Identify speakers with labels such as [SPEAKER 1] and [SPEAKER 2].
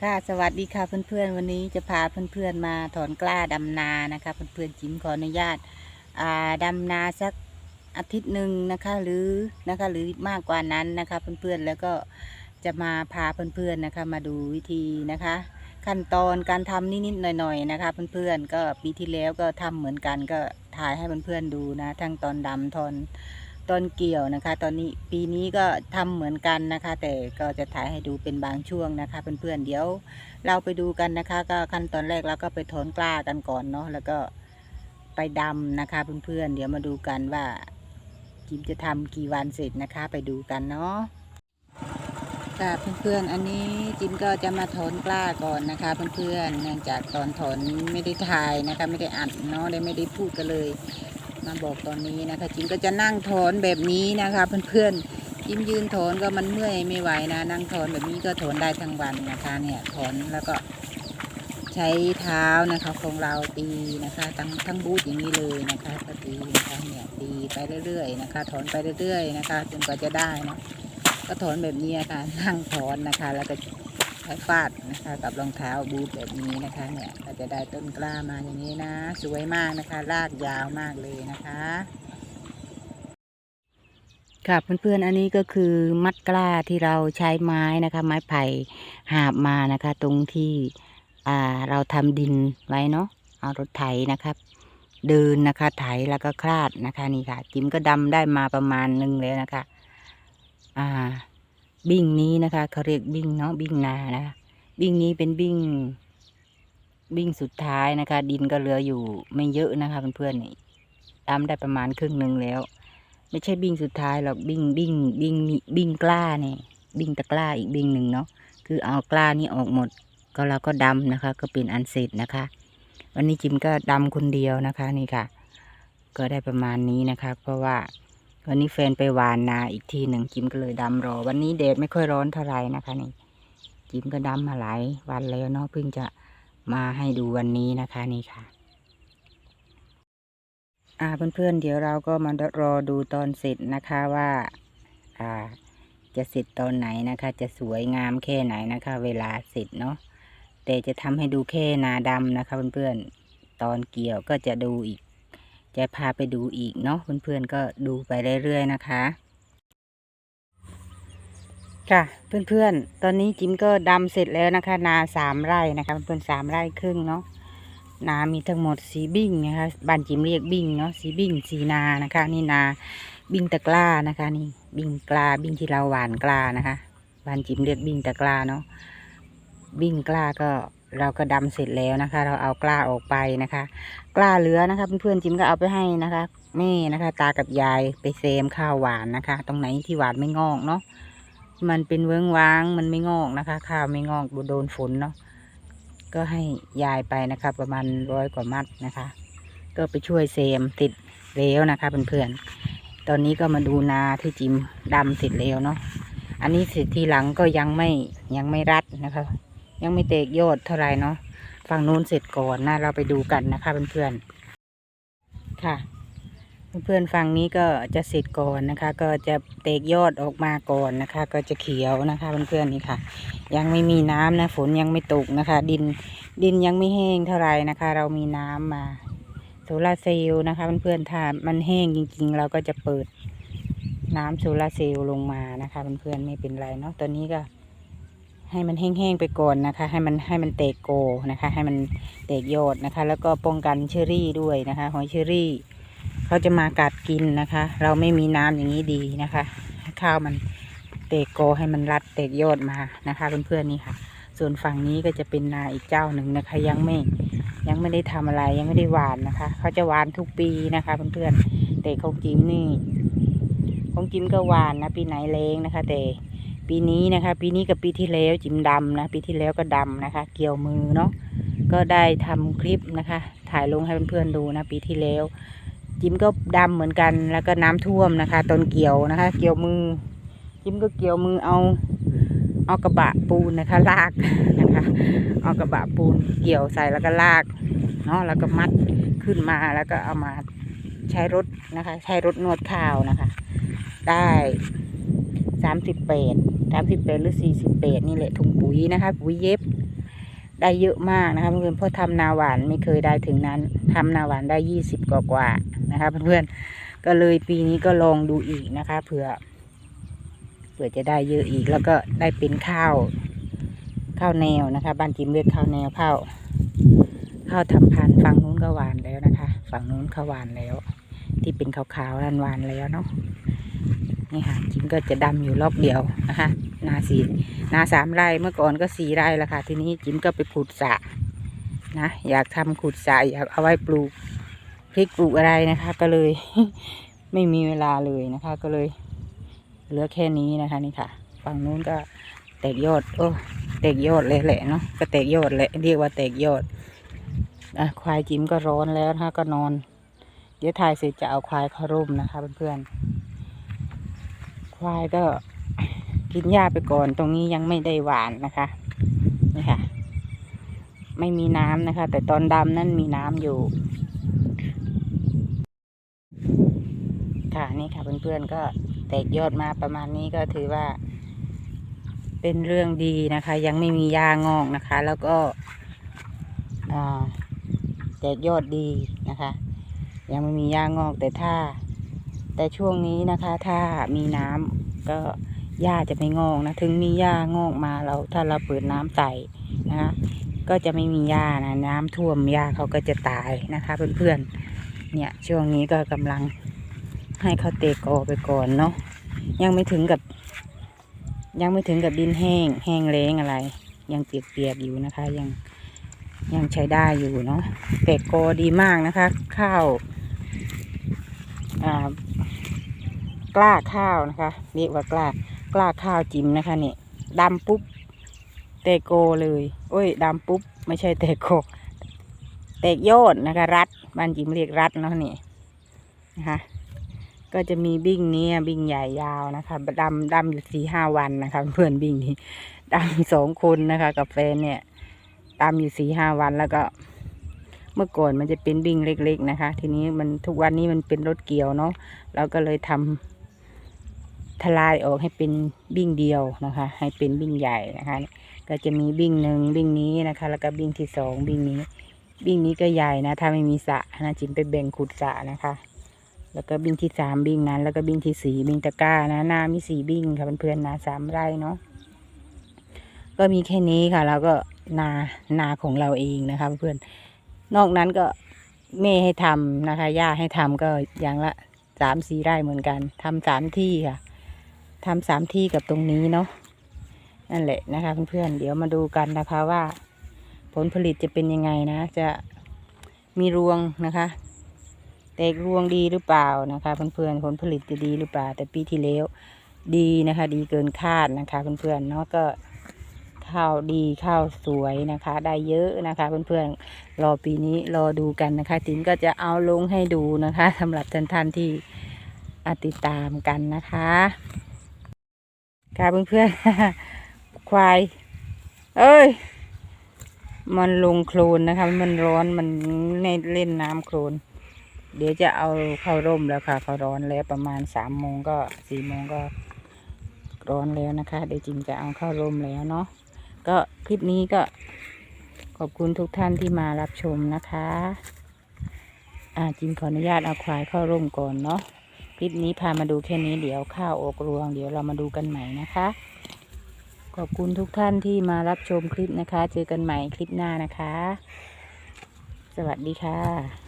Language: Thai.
[SPEAKER 1] ค่ะสวัสดีค่ะเพื่อนๆ วันนี้จะพาเพื่อนๆมาถอนกล้าดำนานะคะเพื่อนๆจิมขออนุญาตอ่าดำนาสักอาทิตย์หนึ่งนะคะหรือนะคะหรือมากกว่านั้นนะคะเพื่อนๆแล้วก็จะมาพาเพื่อนๆนะคะมาดูวิธีนะคะ ขั้นตอนการทำนิดๆหน่อยๆนะคะเพื่อนๆก็ปีที่แล้วก็ทำเหมือนกันก็ถ่ายให้เพื่อนๆดูนะทั้งตอนดำตอน ตอนเกี่ยวนะคะ ตอนนี้ปีนี้ก็ทำเหมือนกันนะคะ แต่ก็จะถ่ายให้ดูเป็นบางช่วงนะคะ เพื่อนๆเดี๋ยวเราไปดูกันนะคะ ก็ขั้นตอนแรกเราก็ไปถอนกล้ากันก่อนเนาะแล้วก็ไปดำนะคะเพื่อนๆเดี๋ยวมาดูกันว่าจิมจะทำกี่วันเสร็จนะคะ ไปดูกันเนาะค่ะเพื่อนๆ อันนี้จิมก็จะมาถอนกล้าก่อนนะคะ เพื่อนๆ เนื่องจากตอนถอนไม่ได้ถ่ายนะคะ ไม่ได้อัดเนาะได้ไม่ได้พูดกันเลย มาบอกตอนนี้นะคะจิมก็จะนั่งถอนแบบนี้นะคะ เพื่อนๆจิมยืนถอนก็มันเมื่อยไม่ไหวนะนั่งถอนแบบนี้ก็ถอนได้ทั้งวันนะคะเนี่ยถอนแล้วก็ใช้เท้านะคะของเราตีนะคะ ทั้งทั้งบูทอย่างนี้เลยนะคะก็ตีนะคะเนี่ยตีไปเรื่อยๆนะคะ ถอนไปเรื่อยๆนะคะจนกว่าจะได้นะก็ถอนแบบนี้ค่ะนั่งถอนนะคะ แล้วก็ ใช้ฟาดนะคะ กับรองเท้าบูทแบบนี้นะคะ เนี่ยก็จะได้ต้นกล้ามาอย่างนี้นะ สวยมากนะคะ รากยาวมากเลยนะคะ ค่ะเพื่อนๆอันนี้ก็คือมัดกล้าที่เราใช้ไม้นะคะ ไม้ไผ่หาบมานะคะ ตรงที่อ่าเราทำดินไว้เนาะเอารถไถนะครับเดินนะคะไถแล้วก็คลาดนะคะนี่ค่ะ จิมก็ดำได้มาประมาณหนึ่งแล้วนะคะ อ่า บิ้งนี้นะคะเขาเรียกบิ้งเนาะบิ้งนานะคะบิ้งนี้เป็นบิ้งบิ้งสุดท้ายนะคะ ดินก็เหลืออยู่ไม่เยอะนะคะเพื่อนๆนี่ดำได้ประมาณครึ่งหนึ่งแล้ว ไม่ใช่บิ้งสุดท้ายหรอกบิ้งบิ้งบิ้งบิ้งกล้าเนี่ยบิ้งตะกล้าอีกบิ้งหนึ่งเนาะคือเอากล้านี่ออกหมด ก็เราก็ดำนะคะ ก็เป็นอันเสร็จนะคะ วันนี้จิมก็ดำคนเดียวนะคะนี่ค่ะ ก็ได้ประมาณนี้นะคะ เพราะว่า วันนี้แฟนไปหวานนาอีกทีหนึ่งจิมก็เลยดำรอ วันนี้แดดไม่ค่อยร้อนเท่าไหร่นะคะนี่จิมก็ดำมาหลายวันแล้วเนาะเพิ่งจะมาให้ดูวันนี้นะคะนี่ค่ะ อ่าเพื่อนๆเดี๋ยวเราก็มารอดูตอนเสร็จนะคะว่าอ่าจะเสร็จตอนไหนนะคะ จะสวยงามแค่ไหนนะคะ เวลาเสร็จเนาะแต่จะทำให้ดูแค่นาดำนะคะเพื่อนๆตอนเกี่ยวก็จะดูอีก จะพาไปดูอีกเนาะเพื่อนๆก็ดูไปเรื่อยๆนะคะค่ะเพื่อนๆ ตอนนี้จิมก็ดำเสร็จแล้วนะคะ นาสามไร่นะคะเพื่อนๆสามไร่ครึ่งเนาะนามีทั้งหมดสีบิ้งนะคะบ้านจิมเรียกบิ้งเนาะสีบิ้งสีนานะคะ นี่นาบิ้งตะกร้านะคะ นี่บิ้งกลาบิ้งที่เราหวานกลานะคะบ้านจิมเรียกบิ้งตะกร้าเนาะบิ้งกลาก็ เราก็ดำเสร็จแล้วนะคะ เราเอากล้าออกไปนะคะ กล้าเหลือนะคะเพื่อนๆจิมก็เอาไปให้นะคะแม่นะคะ ตากับยายไปเซมข้าวหวานนะคะ ตรงไหนที่หวานไม่งอกเนาะมันเป็นเวิ้งว้างมันไม่งอกนะคะ ข้าวไม่งอกโดนฝนเนาะก็ให้ยายไปนะคะ ประมาณร้อยกว่ามัดนะคะ ก็ไปช่วยเซมติดแล้วนะคะเพื่อนๆตอนนี้ก็มาดูนาที่จิมดำเสร็จแล้วเนาะอันนี้เสร็จทีหลังก็ยังไม่ยังไม่รัดนะคะ ยังไม่เตกยอดเท่าไหรเนาะฝั่งนู้นเสร็จก่อนนะ เราไปดูกันนะคะเพื่อนๆค่ะ เพื่อนๆฝั่งนี้ก็จะเสร็จก่อนนะคะ ก็จะเตกยอดออกมาก่อนนะคะ ก็จะเขียวนะคะเพื่อนๆนี่ค่ะ ยังไม่มีน้ำนะฝนยังไม่ตกนะคะ ดินดินยังไม่แห้งเท่าไหร่นะคะ เรามีน้ำมาโซลาร์เซลล์นะคะเพื่อนๆถ้ามันแห้งจริง ๆ เราก็จะเปิดน้ำโซลาร์เซลล์ลงมานะคะเพื่อนๆไม่เป็นไรเนาะตอนนี้ก็ ให้มันแห้งๆไปก่อนนะคะ ให้มันให้มันเตกโกนะคะ ให้มันเตกยอดนะคะ แล้วก็ป้องกันเชอรี่ด้วยนะคะหอยเชอรี่เขาจะมากัดกินนะคะ เราไม่มีน้ำอย่างนี้ดีนะคะให้ข้าวมันเตกโกให้มันรัดเตกยอดมานะคะเพื่อนๆนี่ค่ะ ส่วนฝั่งนี้ก็จะเป็นนาอีกเจ้าหนึ่งนะคะ ยังไม่ยังไม่ได้ทำอะไรยังไม่ได้หวานนะคะเขาจะหวานทุกปีนะคะเพื่อนๆแต่ของจิมนี่ของจิมก็หวานนะปีไหนเลงนะคะ แต่ ปีนี้นะคะ ปีนี้กับปีที่แล้วจิมดำนะปีที่แล้วก็ดำนะคะ เกี่ยวมือเนาะก็ได้ทำคลิปนะคะ ถ่ายลงให้เพื่อนๆดูนะปีที่แล้ว จิมก็ดำเหมือนกันแล้วก็น้ำท่วมนะคะตอนเกี่ยวนะคะ เกี่ยวมือ จิมก็เกี่ยวมือเอาเอากระบะปูนนะคะ ลากนะคะ เอากระบะปูนเกี่ยวใส่แล้วก็ลากเนาะแล้วก็มัดขึ้นมาแล้วก็เอามาใช้รถนะคะ ใช้รถนวดข้าวนะคะ ได้สามสิบแปด สามสิบแปดหรือสี่สิบแปดนี่แหละถุงปุ๋ยนะคะ ปุ๋ยเย็บ ได้เยอะมากนะคะเพื่อนๆเพราะทำนาหวานไม่เคยได้ถึงนั้นทำนาหวานได้ยี่สิบกว่าๆนะคะเพื่อนๆก็เลยปีนี้ก็ลองดูอีกนะคะเผื่อเผื่อจะได้เยอะอีกแล้วก็ได้เป็นข้าวข้าวแนวนะคะ บ้านจิมเรียกข้าวแนวข้าวข้าวทำพันฝั่งนู้นก็หวานแล้วนะคะ ฝั่งนู้นเขาหวานแล้ว ที่เป็นขาวๆนั่นหวานแล้วเนาะ นี่ค่ะจิมก็จะดำอยู่รอบเดียวนะคะนาสีนาสามไร่เมื่อก่อนก็สี่ไร่ล้วค่ะ ทีนี้จิมก็ไปขุดสระนะอยากทำขุดสระอยากเอาไว้ปลูกพริกปลูกอะไรนะคะ ก็เลย ไม่มีเวลาเลยนะคะ ก็เลย เหลือแค่นี้นะคะนี่ค่ะ ฝั่งนู้นก็แตกยอดโอ้แตกยอดเลยแหละเนาะก็แตกยอดแหละเรียกว่าแตกยอดอะควายจิมก็ร้อนแล้วนะคะก็นอน เดี๋ยวถ่ายเสร็จจะเอาควายเข้าร่มนะคะเพื่อนๆ ควายก็กินหญ้าไปก่อนตรงนี้ยังไม่ได้หวานนะคะนี่ค่ะ ไม่มีน้ำนะคะ แต่ตอนดำนั่นมีน้ำอยู่ ค่ะนี่ค่ะเพื่อนๆก็แตกยอดมาประมาณนี้ก็ถือว่า เป็นเรื่องดีนะคะ ยังไม่มีหญ้างอกนะคะ แล้วก็แตกยอดดีนะคะ ยังไม่มีหญ้างอกแต่ถ้า แต่ช่วงนี้นะคะถ้ามีน้ำก็หญ้าจะไม่งอกนะถึงมีหญ้างอกมาเราถ้าเราเปิดน้ำใส่นะคะก็จะไม่มีหญ้านะน้ำท่วมหญ้าเขาก็จะตายนะคะ เพื่อนๆเนี่ยช่วงนี้ก็กำลังให้เขาเตะกอไปก่อนเนาะยังไม่ถึงกับ ยังไม่ถึงกับดินแห้ง แห้งแล้งอะไร ยังเปียกๆอยู่นะคะ ยังยังใช้ได้อยู่เนาะเตะกอดีมากนะคะ ข้าวอ่า กล้าข้าวนะคะเรียกว่ากล้ากล้าข้าวจิ้มนะคะนี่ดำปุ๊บเตะโกเลยโอ้ยดำปุ๊บไม่ใช่เตะโกเตกยอดนะคะ รัดบ้านจิ้มเรียกรัดเนาะนี่นะคะก็จะมีบิ้งเนี้บิ้งใหญ่ยาวนะคะดำดำอยู่สี่ห้าวันนะคะเพื่อนบิ้งนี้ดำสองคนนะคะกับแฟนเนี่ยดำอยู่สี่ห้าวันแล้วก็ เมื่อก่อนมันจะเป็นบิ้งเล็ก ๆ นะคะ ทีนี้มันทุกวันนี้มันเป็นรถเกี่ยวเนาะเราก็เลยทำ ทลายออกให้เป็นบิ้งเดียวนะคะ ให้เป็นบิ้งใหญ่นะคะ ก็จะมีบิ้งหนึ่งบิ้งนี้นะคะ แล้วก็บิ้งที่สองบิ้งนี้ บิ้งนี้ก็ใหญ่นะ ถ้าไม่มีสระนะจิมไปแบ่งขุดสระนะคะ แล้วก็บิ้งที่สามบิ้งนั้น แล้วก็บิ้งที่สี่บิ้งตะกร้านะนามีสี่บิ้งค่ะเพื่อนๆนาสามไร่เนาะก็มีแค่นี้ค่ะ แล้วก็นานาของเราเองนะคะ เพื่อนนอกนั้นก็แม่ให้ทำนะคะย่าให้ทำก็อย่างละสามสี่ไร่เหมือนกันทำสามที่ค่ะ ทำสามที่กับตรงนี้เนาะนั่นแหละนะคะเพื่อนๆเดี๋ยวมาดูกันนะคะว่า ผลผลิตจะเป็นยังไงนะ จะมีรวงนะคะแตกรวงดีหรือเปล่านะคะเพื่อนๆผลผลิตจะดีหรือเปล่า แต่ปีที่แล้วดีนะคะ ดีเกินคาดนะคะเพื่อนๆเนาะก็ข้าวดีข้าวสวยนะคะ ได้เยอะนะคะเพื่อนๆรอปีนี้รอดูกันนะคะติ๋มก็จะเอาลงให้ดูนะคะสำหรับท่านท่านๆที่อติดตามกันนะคะ ค่ะเพื่อนๆควาย เอ้ย มันลงโคลนนะคะ มันร้อน มันในเล่นน้ำโคลน เดี๋ยวจะเอาเข้าร่มแล้วค่ะ เขาร้อนแล้วประมาณสามโมงก็สี่โมงก็ร้อนแล้วนะคะ เดี๋ยวจิมจะเอาเข้าร่มแล้วเนาะ ก็คลิปนี้ก็ขอบคุณทุกท่านที่มารับชมนะคะ อ่าจิมขออนุญาตเอาควายเข้าร่มก่อนเนาะ คลิปนี้พามาดูแค่นี้เดี๋ยวข้าวออกรวง เดี๋ยวเรามาดูกันใหม่นะคะ ขอบคุณทุกท่านที่มารับชมคลิปนะคะ เจอกันใหม่คลิปหน้านะคะ สวัสดีค่ะ